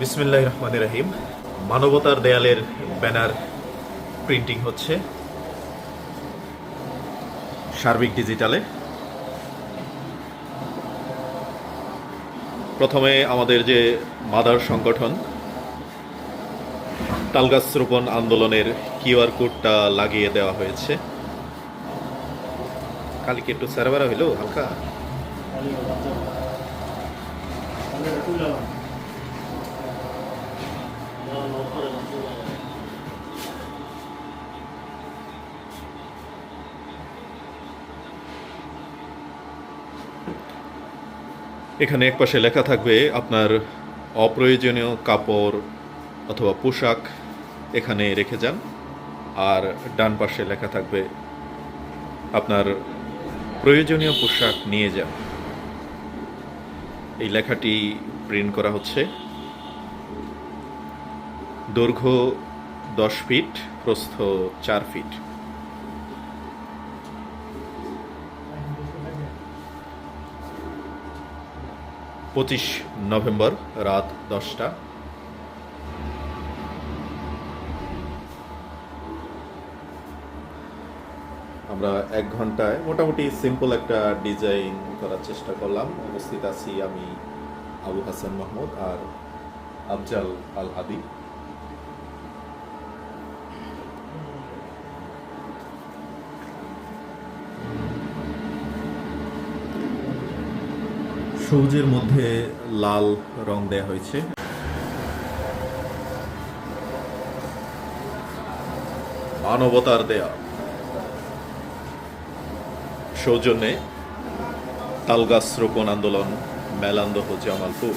বিসমিল্লাহ রহমান রাহিম। মানবতার দেয়ালের ব্যানার প্রিন্টিং হচ্ছে সার্বিক ডিজিটালে। প্রথমে আমাদের যে মাদার সংগঠন, তালগাছ রোপণ আন্দোলনের কিউআর কোডটা লাগিয়ে দেওয়া হয়েছে। কালকে একটু সার্ভারা হইল, হালকা। এখানে একপাশে লেখা থাকবে আপনার অপ্রয়োজনীয় কাপড় অথবা পোশাক এখানে রেখে যান। আর ডান পাশে লেখা থাকবে আপনার প্রয়োজনীয় পোশাক নিয়ে যান। এই লেখাটি প্রিন্ট করা হচ্ছে। দৈর্ঘ্য দশ ফিট, প্রস্থ চার ফিট। পঁচিশ নভেম্বর রাত দশটা। আমরা এক ঘন্টায় মোটামুটি সিম্পল একটা ডিজাইন করার চেষ্টা করলাম। উপস্থিত আছি আমি আবু হাসান মাহমুদ আর আফজাল আল হাদি। সবুজের মধ্যে লাল রং দেয়া হয়েছে। মানবতার দেয়া। সৌজন্যে তালগাছ রোপণ আন্দোলন মেলান্দহ জামালপুর।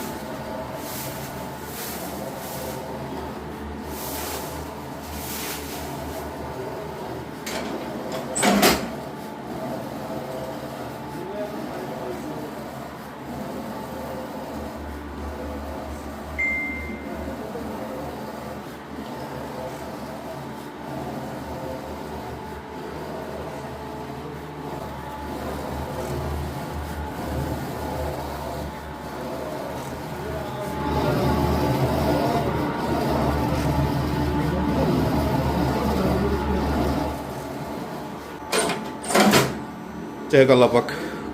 হোক আল্লাপাক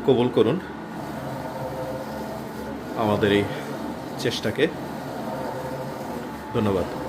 কবুল করুন আমাদের এই চেষ্টাকে। ধন্যবাদ।